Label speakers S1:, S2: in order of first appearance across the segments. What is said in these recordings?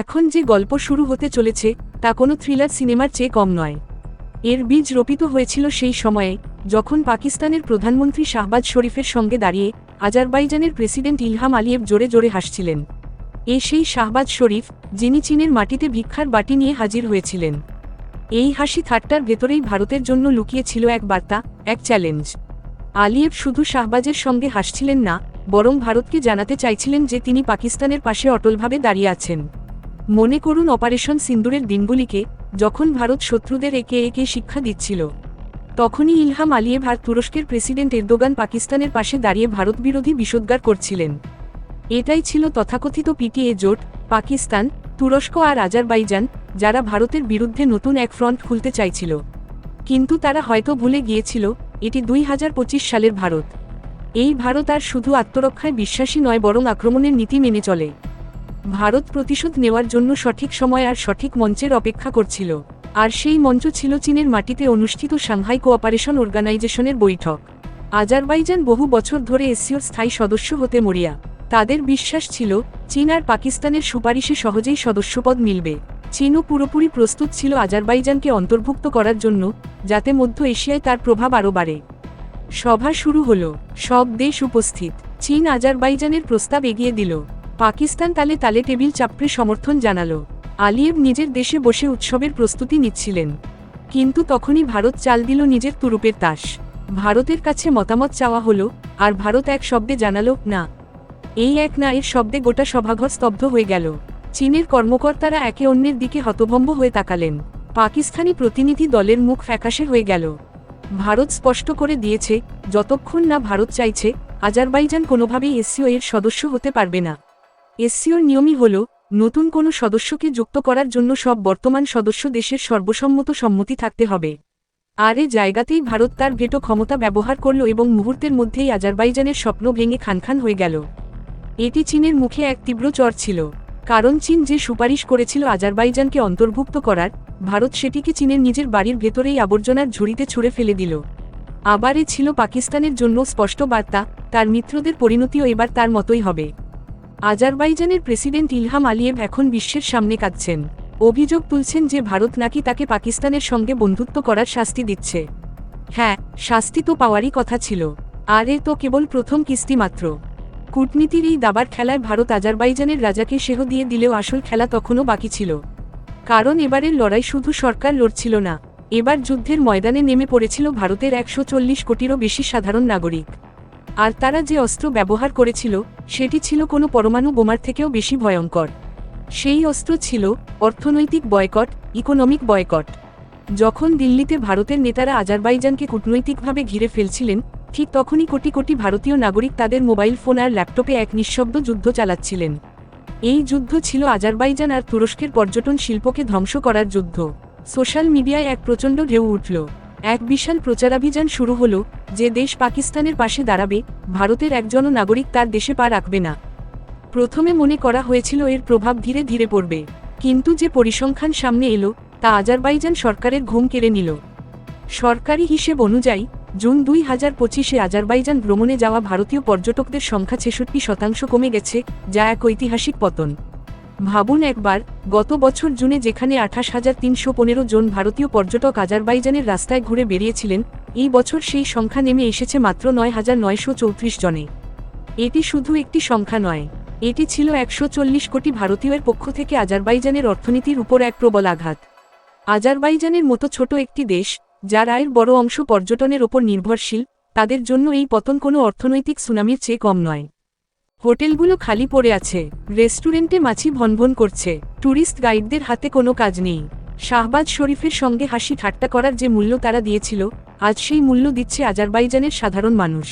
S1: এখন যে গল্প শুরু হতে চলেছে, তা কোনো থ্রিলার সিনেমার চেয়ে কম নয়। এর বীজ রোপিত হয়েছিল সেই সময়ে, যখন পাকিস্তানের প্রধানমন্ত্রী শাহবাজ শরীফের সঙ্গে দাঁড়িয়ে আজারবাইজানের প্রেসিডেন্ট ইলহাম আলিয়েভ জোরে জোরে হাসছিলেন। এ সেই শাহবাজ শরীফ, যিনি চীনের মাটিতে ভিক্ষার বাটি নিয়ে হাজির হয়েছিলেন। এই হাসি ঠাট্টার ভেতরেই ভারতের জন্য লুকিয়ে ছিল এক বার্তা, এক চ্যালেঞ্জ। আলিয়েভ শুধু শাহবাজের সঙ্গে হাসছিলেন না, বরং ভারতকে জানাতে চাইছিলেন যে তিনি পাকিস্তানের পাশে অটলভাবে দাঁড়িয়ে আছেন। মনে করুন অপারেশন সিন্দুরের দিনগুলিকে, যখন ভারত শত্রুদের একে একে শিক্ষা দিচ্ছিল। তখনই ইলহাম আলিয়েভ আর তুরস্কের প্রেসিডেন্ট এরদোগান পাকিস্তানের পাশে দাঁড়িয়ে ভারত বিরোধী বিষোদ্গার করছিলেন। এটাই ছিল তথাকথিত পিটিএ জোট, পাকিস্তান, তুরস্ক আর আজারবাইজান, যারা ভারতের বিরুদ্ধে নতুন এক ফ্রন্ট খুলতে চাইছিল। কিন্তু তারা হয়তো ভুলে গিয়েছিল, এটি দুই হাজার পঁচিশ সালের ভারত। এই ভারত আর শুধু আত্মরক্ষায় বিশ্বাসী নয়, বরং আক্রমণের নীতি মেনে চলে। ভারত প্রতিশোধ নেওয়ার জন্য সঠিক সময় আর সঠিক মঞ্চের অপেক্ষা করছিল। আর সেই মঞ্চ ছিল চীনের মাটিতে অনুষ্ঠিত সাংহাই কোঅপারেশন অর্গানাইজেশনের বৈঠক। আজারবাইজান বহু বছর ধরে এসিওর স্থায়ী সদস্য হতে মরিয়া। তাদের বিশ্বাস ছিল, চীন আর পাকিস্তানের সুপারিশে সহজেই সদস্যপদ মিলবে। চীনও পুরোপুরি প্রস্তুত ছিল আজারবাইজানকে অন্তর্ভুক্ত করার জন্য, যাতে মধ্য এশিয়ায় তার প্রভাব আরও বাড়ে। সভা শুরু হলো। সব দেশ উপস্থিত। চীন আজারবাইজানের প্রস্তাব এগিয়ে দিল। পাকিস্তান তালে তালে টেবিল চাপড়ে সমর্থন জানালো। আলিয়েভ নিজের দেশে বসে উৎসবের প্রস্তুতি নিচ্ছিলেন। কিন্তু তখনই ভারত চাল দিল নিজের তুরুপের তাস। ভারতের কাছে মতামত চাওয়া হলো, আর ভারত এক শব্দে জানালো, না। এই এক না এর শব্দে গোটা সভাঘর স্তব্ধ হয়ে গেল। চীনের কর্মকর্তারা একে অন্যের দিকে হতভম্ব হয়ে তাকালেন। পাকিস্তানি প্রতিনিধি দলের মুখ ফ্যাকাশে হয়ে গেল। ভারত স্পষ্ট করে দিয়েছে, যতক্ষণ না ভারত চাইছে, আজারবাইজান কোনোভাবেই এসসিও এর সদস্য হতে পারবে না। এসসিওর নিয়মই হল, নতুন কোনো সদস্যকে যুক্ত করার জন্য সব বর্তমান সদস্য দেশের সর্বসম্মত সম্মতি থাকতে হবে। আর এ জায়গাতেই ভারত তার ভেটো ক্ষমতা ব্যবহার করল এবং মুহূর্তের মধ্যেই আজারবাইজানের স্বপ্ন ভেঙে খানখান হয়ে গেল। এটি চীনের মুখে এক তীব্র চর ছিল। কারণ চীন যে সুপারিশ করেছিল আজারবাইজানকে অন্তর্ভুক্ত করার, ভারত সেটিকে চীনের নিজের বাড়ির ভেতরেই আবর্জনার ঝুড়িতে ছুঁড়ে ফেলে দিল। আবার এ ছিল পাকিস্তানের জন্য স্পষ্ট বার্তা, তার মিত্রদের পরিণতিও এবার তার মতোই হবে। আজারবাইজানের প্রেসিডেন্ট ইলহাম আলিয়েভ এখন বিশ্বের সামনে কাঁদছেন। অভিযোগ তুলছেন যে ভারত নাকি তাকে পাকিস্তানের সঙ্গে বন্ধুত্ব করার শাস্তি দিচ্ছে। হ্যাঁ শাস্তি তো পাওয়ারই কথা ছিল। আর এ তো কেবল প্রথম কিস্তি মাত্র। কূটনীতির এই দাবার খেলায় ভারত আজারবাইজানের রাজাকে সেহ দিয়ে দিলেও আসল খেলা তখনও বাকি ছিল। কারণ এবারের লড়াই শুধু সরকার লড়ছিল না, এবার যুদ্ধের ময়দানে নেমে পড়েছিল ভারতের একশো চল্লিশ কোটিরও বেশি সাধারণ নাগরিক। আর তারা যে অস্ত্র ব্যবহার করেছিল সেটি ছিল কোনো পরমাণু বোমার থেকেও বেশি ভয়ঙ্কর। সেই অস্ত্র ছিল অর্থনৈতিক বয়কট, ইকোনমিক বয়কট। যখন দিল্লিতে ভারতের নেতারা আজারবাইজানকে কূটনৈতিকভাবে ঘিরে ফেলছিলেন, ঠিক তখনই কোটি কোটি ভারতীয় নাগরিক তাদের মোবাইল ফোন আর ল্যাপটপে এক নিঃশব্দ যুদ্ধ চালাচ্ছিলেন। এই যুদ্ধ ছিল আজারবাইজান আর তুরস্কের পর্যটন শিল্পকে ধ্বংস করার যুদ্ধ। সোশ্যাল মিডিয়ায় এক প্রচণ্ড ঢেউ উঠল। এক বিশাল প্রচারাভিযান শুরু হলো, যে দেশ পাকিস্তানের পাশে দাঁড়াবে, ভারতের একজনও নাগরিক তার দেশে পা রাখবে না। প্রথমে মনে করা হয়েছিল এর প্রভাব ধীরে ধীরে পড়বে। কিন্তু যে পরিসংখ্যান সামনে এলো, তা আজারবাইজান সরকারের ঘুম কেড়ে নিল। সরকারি হিসেব অনুযায়ী, জুন দুই হাজার পঁচিশে আজারবাইজান ভ্রমণে যাওয়া ভারতীয় পর্যটকদের সংখ্যা ছেষট্টি শতাংশ কমে গেছে, যা এক ঐতিহাসিক পতন। ভাবুন একবার, গত বছর জুনে যেখানে আঠাশ হাজার তিনশো পনেরো জন ভারতীয় পর্যটক আজারবাইজানের রাস্তায় ঘুরে বেরিয়েছিলেন, এই বছর সেই সংখ্যা নেমে এসেছে মাত্র নয় হাজার নয়শো চৌত্রিশ জনে। এটি শুধু একটি সংখ্যা নয়, এটি ছিল একশো চল্লিশ কোটি ভারতীয়ের পক্ষ থেকে আজারবাইজানের অর্থনীতির উপর এক প্রবল আঘাত। আজারবাইজানের মতো ছোট একটি দেশ, যার আয়ের বড় অংশ পর্যটনের ওপর নির্ভরশীল, তাদের জন্য এই পতন কোনো অর্থনৈতিক সুনামির চেয়ে কম নয়। হোটেলগুলো খালি পড়ে আছে। রেস্টুরেন্টে মাছি ভনভন করছে। ট্যুরিস্ট গাইডদের হাতে কোনো কাজ নেই। শাহবাজ শরীফের সঙ্গে হাসি ঠাট্টা করার যে মূল্য তারা দিয়েছিল, আজ সেই মূল্য দিচ্ছে আজারবাইজানের সাধারণ মানুষ।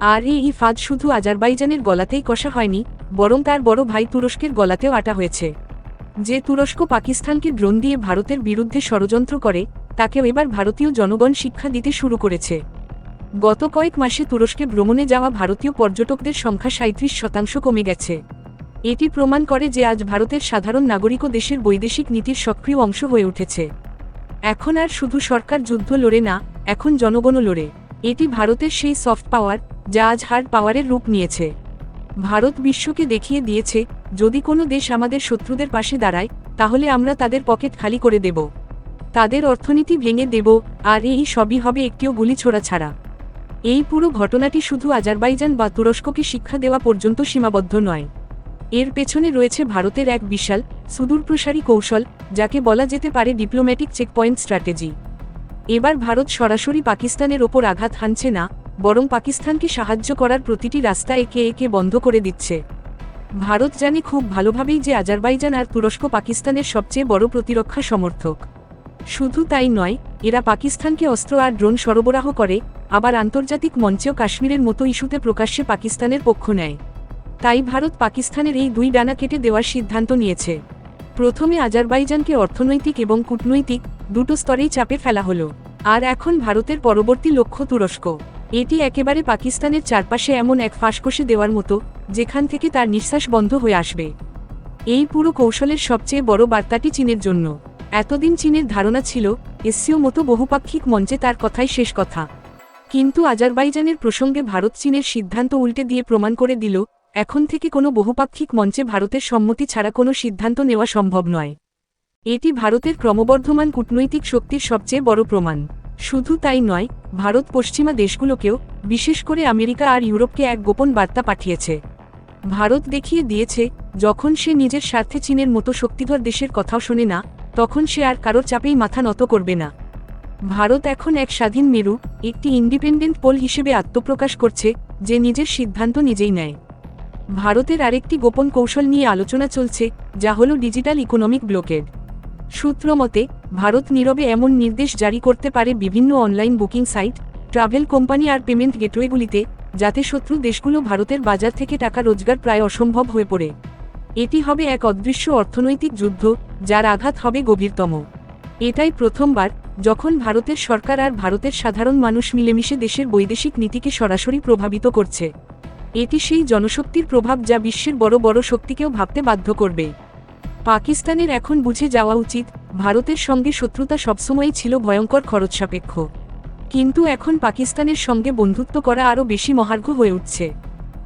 S1: আর এই ফাঁদ শুধু আজারবাইজানের গলাতেই কষা হয়নি, বরং তার বড় ভাই তুরস্কের গলাতেও আটা হয়েছে। যে তুরস্ক পাকিস্তানকে ড্রোন দিয়ে ভারতের বিরুদ্ধে ষড়যন্ত্র করে, তাকেও এবার ভারতীয় জনগণ শিক্ষা দিতে শুরু করেছে। গত কয়েক মাসে তুরস্কে ভ্রমণে যাওয়া ভারতীয় পর্যটকদের সংখ্যা সাঁত্রিশ শতাংশ কমে গেছে। এটি প্রমাণ করে যে আজ ভারতের সাধারণ নাগরিকও দেশের বৈদেশিক নীতির সক্রিয় অংশ হয়ে উঠেছে। এখন আর শুধু সরকার যুদ্ধ লড়ে না, এখন জনগণও লড়ে। এটি ভারতের সেই সফট পাওয়ার যা আজ হার্ড পাওয়ারের রূপ নিয়েছে। ভারত বিশ্বকে দেখিয়ে দিয়েছে, যদি কোনো দেশ আমাদের শত্রুদের পাশে দাঁড়ায়, তাহলে আমরা তাদের পকেট খালি করে দেব। তাদের অর্থনীতি ভেঙে দেব, আর এই সবই হবে একটিও গুলি ছোড়া ছাড়া। এই পুরো ঘটনাটি শুধু আজারবাইজান বা তুরস্ককে শিক্ষা দেওয়া পর্যন্ত সীমাবদ্ধ নয়। এর পেছনে রয়েছে ভারতের এক বিশাল, সুদূরপ্রসারী কৌশল, যাকে বলা যেতে পারে ডিপ্লোম্যাটিক চেকপয়েন্ট স্ট্র্যাটেজি এবার ভারত সরাসরি পাকিস্তানের ওপর আঘাত হানছে না, বরং পাকিস্তানকে সাহায্য করার প্রতিটি রাস্তা একে একে বন্ধ করে দিচ্ছে। ভারত জানে খুব ভালোভাবেই যে আজারবাইজান আর তুরস্ক পাকিস্তানের সবচেয়ে বড় প্রতিরক্ষা সমর্থক। শুধু তাই নয়, এরা পাকিস্তানকে অস্ত্র আর ড্রোন সরবরাহ করে আবার আন্তর্জাতিক মঞ্চেও কাশ্মীরের মতো ইস্যুতে প্রকাশ্যে পাকিস্তানের পক্ষ নেয়। তাই ভারত পাকিস্তানের এই দুই ডানা কেটে দেওয়ার সিদ্ধান্ত নিয়েছে। প্রথমে আজারবাইজানকে অর্থনৈতিক এবং কূটনৈতিক দুটো স্তরেই চাপে ফেলা হলো। আর এখন ভারতের পরবর্তী লক্ষ্য তুরস্ক। এটি একেবারে পাকিস্তানের চারপাশে এমন এক ফাঁস কষে দেওয়ার মতো, যেখান থেকে তার নিঃশ্বাস বন্ধ হয়ে আসবে। এই পুরো কৌশলের সবচেয়ে বড় বার্তাটি চীনের জন্য। এতদিন চীনের ধারণা ছিল এসসিও মতো বহুপাক্ষিক মঞ্চে তার কথাই শেষ কথা। কিন্তু আজারবাইজানের প্রসঙ্গে ভারত চীনের সিদ্ধান্ত উল্টে দিয়ে প্রমাণ করে দিল, এখন থেকে কোনো বহুপাক্ষিক মঞ্চে ভারতের সম্মতি ছাড়া কোনো সিদ্ধান্ত নেওয়া সম্ভব নয়। এটি ভারতের ক্রমবর্ধমান কূটনৈতিক শক্তির সবচেয়ে বড় প্রমাণ। শুধু তাই নয়, ভারত পশ্চিমা দেশগুলোকেও, বিশেষ করে আমেরিকা আর ইউরোপকে এক গোপন বার্তা পাঠিয়েছে। ভারত দেখিয়ে দিয়েছে, যখন সে নিজের স্বার্থে চীনের মতো শক্তিধর দেশের কথাও শোনে না, তখন সে আর কারোর চাপেই মাথা নত করবে না। ভারত এখন এক স্বাধীন মেরু, একটি ইন্ডিপেন্ডেন্ট পোল হিসেবে আত্মপ্রকাশ করছে, যে নিজের সিদ্ধান্ত নিজেই নেয়। ভারতের আরেকটি গোপন কৌশল নিয়ে আলোচনা চলছে, যা হল ডিজিটাল ইকোনমিক ব্লকেড। সূত্র মতে, ভারত নীরবে এমন নির্দেশ জারি করতে পারে বিভিন্ন online booking site, travel company আর পেমেন্ট গেটওয়েগুলিতে, যাতে শত্রু দেশগুলো ভারতের বাজার থেকে টাকা রোজগার প্রায় অসম্ভব হয়ে পড়ে। এটি হবে এক অদৃশ্য অর্থনৈতিক যুদ্ধ, যার আঘাত হবে গভীরতম। এটাই প্রথমবার যখন ভারতের সরকার আর ভারতের সাধারণ মানুষ মিলেমিশে দেশের বৈদেশিক নীতিকে সরাসরি প্রভাবিত করছে, এটি সেই জনশক্তির প্রভাব যা বিশ্বের বড় বড় শক্তিকেও ভাবতে বাধ্য করবে। পাকিস্তানের এখন বুঝে যাওয়া উচিত, ভারতের সঙ্গে শত্রুতা সবসময়ই ছিল ভয়ঙ্কর খরচসাপেক্ষ কিন্তু এখন পাকিস্তানের সঙ্গে বন্ধুত্ব করা আরও বেশি মহার্ঘ হয়ে উঠছে।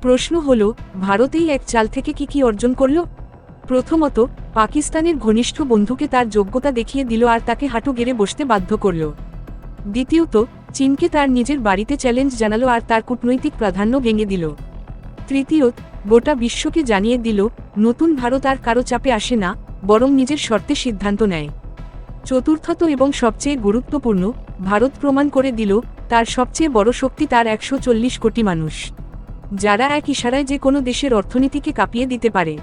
S1: প্রশ্ন হল ভারতেই এক চাল থেকে কি কি অর্জন করল? প্রথমত পাকিস্তানের ঘনিষ্ঠ বন্ধুকে তার যোগ্যতা দেখিয়ে দিল আর তাকে হাঁটু গেড়ে বসতে বাধ্য করল। দ্বিতীয়ত, চীনকে তার নিজের বাড়িতে চ্যালেঞ্জ জানালো আর তার কূটনৈতিক প্রাধান্য ভেঙে দিল। তৃতীয়ত, গোটা বিশ্বকে জানিয়ে দিল, নতুন ভারত আর কারও চাপে আসে না, বরং নিজের শর্তে সিদ্ধান্ত নেয়। চতুর্থত এবং সবচেয়ে গুরুত্বপূর্ণ, ভারত প্রমাণ করে দিল, তার সবচেয়ে বড় শক্তি তার একশো চল্লিশ কোটি মানুষ। যারা এক ইশারায় যে কোনো দেশের অর্থনীতিকে কাঁপিয়ে দিতে পারে।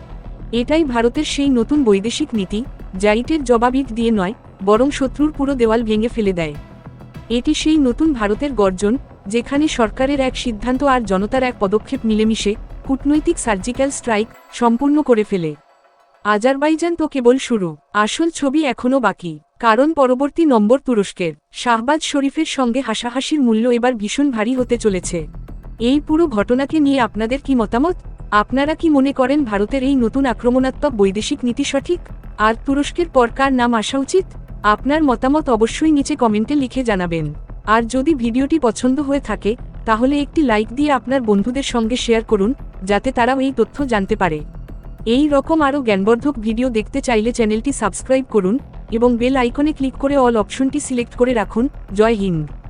S1: এটাই ভারতের সেই নতুন বৈদেশিক নীতি, যা ইটের জবাবিট দিয়ে নয়, বরং শত্রুর পুরো দেওয়াল ভেঙে ফেলে দেয়। এটি সেই নতুন ভারতের গর্জন, যেখানে সরকারের এক সিদ্ধান্ত আর জনতার এক পদক্ষেপ মিলেমিশে কূটনৈতিক সার্জিক্যাল স্ট্রাইক সম্পূর্ণ করে ফেলে। আজারবাইজান তো কেবল শুরু, আসল ছবি এখনও বাকি, কারণ পরবর্তী নম্বর তুরস্কের শাহবাজ শরীফের সঙ্গে হাসাহাসির মূল্য এবার ভীষণ ভারী হতে চলেছে। এই পুরো ঘটনাকে নিয়ে আপনাদের কি মতামত? আপনারা কি মনে করেন ভারতের এই নতুন আক্রমণাত্মক বৈদেশিক নীতি সঠিক? আর তুরস্কের পর কার নাম আসা উচিত? আপনার মতামত অবশ্যই নিচে কমেন্টে লিখে জানাবেন। আর যদি ভিডিওটি পছন্দ হয়ে থাকে, তাহলে একটি লাইক দিয়ে আপনার বন্ধুদের সঙ্গে শেয়ার করুন, যাতে তারাও এই তথ্য জানতে পারে। এই রকম আরও জ্ঞানবর্ধক ভিডিও দেখতে চাইলে চ্যানেলটি সাবস্ক্রাইব করুন এবং বেল আইকনে ক্লিক করে অল অপশনটি সিলেক্ট করে রাখুন। জয় হিন্দ।